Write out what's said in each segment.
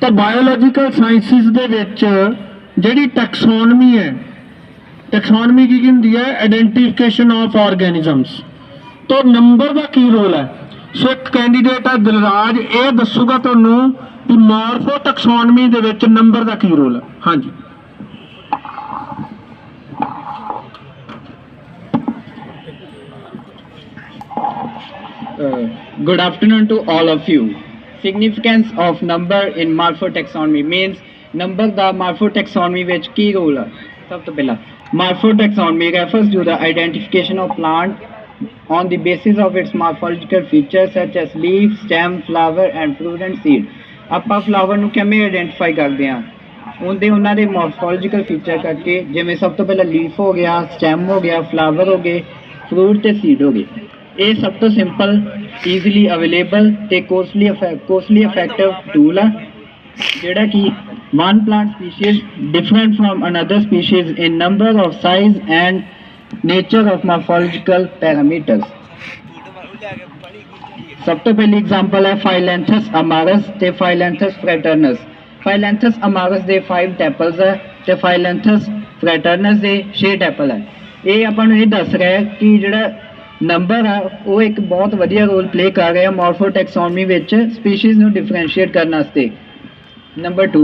ਤਾਂ biological sciences ਦੇ ਵਿੱਚ ਜਿਹੜੀ ਟੈਕਸੋਨਮੀ ਹੈ ਟੈਕਸੋਨਮੀ ਕੀ ਕੀ ਹੁੰਦੀ ਹੈ? ਆਇਡੈਂਟੀਫਿਕੇਸ਼ਨ ਆਫ ਆਰਗੈਨਿਜ਼ਮਸ ਤੋਂ ਨੰਬਰ ਦਾ ਕੀ ਰੋਲ ਹੈ? ਸੋ ਇੱਕ ਕੈਂਡੀਡੇਟ ਹੈ ਦਿਲਰਾਜ ਇਹ ਦੱਸੂਗਾ ਤੁਹਾਨੂੰ ਕਿ ਮਾਰਫੋ ਟੈਕਸੋਨਮੀ ਦੇ ਵਿੱਚ ਨੰਬਰ ਦਾ ਕੀ ਰੋਲ ਹੈ। ਹਾਂਜੀ। Uh, good afternoon to all of you. Significance of number in morpho taxonomy means number the morpho taxonomy ਵਿੱਚ ਕੀ ਰੋਲ ਹੈ ਸਭ ਤੋਂ ਪਹਿਲਾਂ morpho taxonomy refers to the identification of plant on the basis of its morphological features such as leaf, stem, flower and fruit and seed. ਆਪਾਂ flower ਨੂੰ ਕਿਵੇਂ identify ਕਰਦੇ ਹਾਂ ਉਹਦੇ ਉਹਨਾਂ ਦੇ ਮੋਰਫੋਲੋਜੀਕਲ ਫੀਚਰ ਕਰਕੇ ਜਿਵੇਂ ਸਭ ਤੋਂ ਪਹਿਲਾਂ ਲੀਫ ਹੋ ਗਿਆ ਸਟੈਮ ਹੋ ਗਿਆ ਫਲਾਵਰ ਹੋ ਗਏ ਫਰੂਟ ਤੇ ਸੀਡ ਹੋ ਗਏ ਇਹ ਸਭ ਤੋਂ ਸਿੰਪਲ ਈਜ਼ੀਲੀ ਅਵੇਲੇਬਲ ਤੇ ਕੋਸਟਲੀ ਕੋਸਟਲੀ ਇਫੈਕਟਿਵ ਟੂਲ ਆ। ਜਿਹੜਾ ਕਿ one plant species different from another species in number of size and nature of morphological parameters. ਸਭ ਤੋਂ ਪਹਿਲੀ ਐਗਜ਼ਾਮਪਲ ਹੈ ਫਾਈਲੈਂਥਸ ਅਮਾਰਸ ਤੇ ਫਾਈਲੈਂਥਸ ਫ੍ਰੈਟਰਨਸ ਫਾਈਲੈਂਥਸ ਅਮਾਰਸ ਦੇ 5 ਟੈਪਲਸ ਹੈ ਤੇ ਫਾਈਲੈਂਥਸ ਫ੍ਰੈਟਰਨਸ ਦੇ 6 ਟੈਪਲ ਹੈ। ਇਹ ਆਪਾਂ ਨੂੰ ਇਹ ਦੱਸ ਰਿਹਾ ਹੈ ਕਿ ਜਿਹੜਾ ਨੰਬਰ ਆ, ਉਹ ਇੱਕ ਬਹੁਤ ਵਧੀਆ ਰੋਲ ਪਲੇ ਕਰ ਰਿਹਾ ਮੋਰਫੋਟੈਕਸੋਨਮੀ ਵਿੱਚ ਸਪੀਸੀਜ਼ ਨੂੰ ਡਿਫਰੈਂਸ਼ੀਏਟ ਕਰਨ ਵਾਸਤੇ। ਨੰਬਰ 2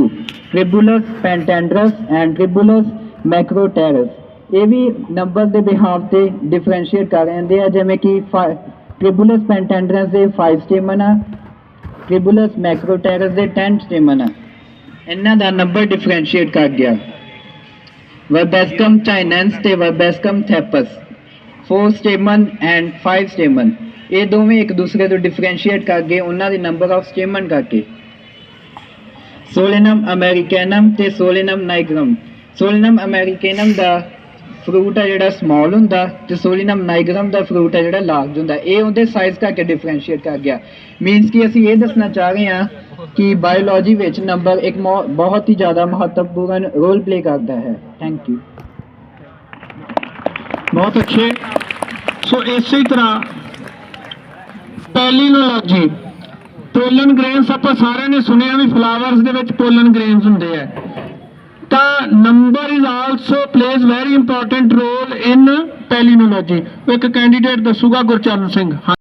ਟ੍ਰਿਬੂਲਸ ਪੈਂਟੈਂਡਰਸ ਐਂਡ ਟ੍ਰਿਬੂਲਸ ਮੈਕਰੋਟੈਰਸ ਇਹ ਵੀ ਨੰਬਰ ਦੇ ਬਿਹਾਵ ਤੇ ਡਿਫਰੈਂਸ਼ੀਏਟ ਕਰ ਰਹੇ ਆ, ਜਿਵੇਂ ਕਿ ਟ੍ਰਿਬੂਲਸ ਪੈਂਟੈਂਡਰਸ ਦੇ 5 ਸਟੇਮਨ ਆ ਟ੍ਰਿਬੂਲਸ ਮੈਕਰੋਟੈਰਸ ਦੇ 10 ਸਟੇਮਨ ਆ। ਇਹਨਾਂ ਦਾ ਨੰਬਰ ਡਿਫਰੈਂਸ਼ੀਏਟ ਕਰ ਗਿਆ। ਵਰਬੈਸਕਮ ਚਾਈਨੈਂਸ ਤੇ ਵਰਬੈਸਕਮ ਥੈਪਸ 4 ਸਟੇਮਨ ਐਂਡ 5 ਸਟੇਮਨ ਇਹ ਦੋਵੇਂ ਇੱਕ ਦੂਸਰੇ ਤੋਂ ਡਿਫਰੈਂਸ਼ੀਏਟ ਕਰਕੇ ਉਹਨਾਂ ਦੇ ਨੰਬਰ ਆਫ ਸਟੇਮਨ ਕਰਕੇ ਸੋਲੇਨਮ ਅਮਰੀਕੈਨਮ ਤੇ ਸੋਲੇਨਮ ਨਾਈਗਰਮ। ਸੋਲੇਨਮ ਅਮਰੀਕੈਨਮ ਦਾ ਫਰੂਟ ਹੈ ਜਿਹੜਾ ਸਮਾਲ ਹੁੰਦਾ ਤੇ ਸੋਲੇਨਮ ਨਾਈਗਰਮ ਦਾ ਫਰੂਟ ਹੈ ਜਿਹੜਾ ਲਾਰਜ ਹੁੰਦਾ। ਇਹ ਉਹਦੇ ਸਾਈਜ਼ ਕਰਕੇ ਡਿਫਰੈਂਸ਼ੀਏਟ ਕਰ ਗਿਆ। ਮੀਨਸ ਕਿ ਅਸੀਂ ਇਹ ਦੱਸਣਾ ਚਾਹ ਰਹੇ ਹਾਂ ਕਿ ਬਾਇਓਲੋਜੀ ਵਿੱਚ ਨੰਬਰ ਇੱਕ ਮੋ- ਬਹੁਤ ਹੀ ਜ਼ਿਆਦਾ ਮਹੱਤਵਪੂਰਨ ਰੋਲ ਪਲੇ ਕਰਦਾ ਹੈ। ਥੈਂਕ ਯੂ ਬਹੁਤ ਅੱਛੇ। ਸੋ ਇਸੇ ਤਰ੍ਹਾਂ ਪੈਲੀਨੋਲੋਜੀ ਪੋਲਨ ਗ੍ਰੇਨਸ ਆਪਾਂ ਸਾਰਿਆਂ ਨੇ ਸੁਣਿਆ ਵੀ ਫਲਾਵਰਸ ਦੇ ਵਿੱਚ ਪੋਲਨ ਗ੍ਰੇਨਸ ਹੁੰਦੇ ਆ। ਤਾਂ number is also plays very important role in palynology ਇੱਕ ਕੈਂਡੀਡੇਟ ਦੱਸੂਗਾ ਗੁਰਚਰਨ ਸਿੰਘ। ਹਾਂ।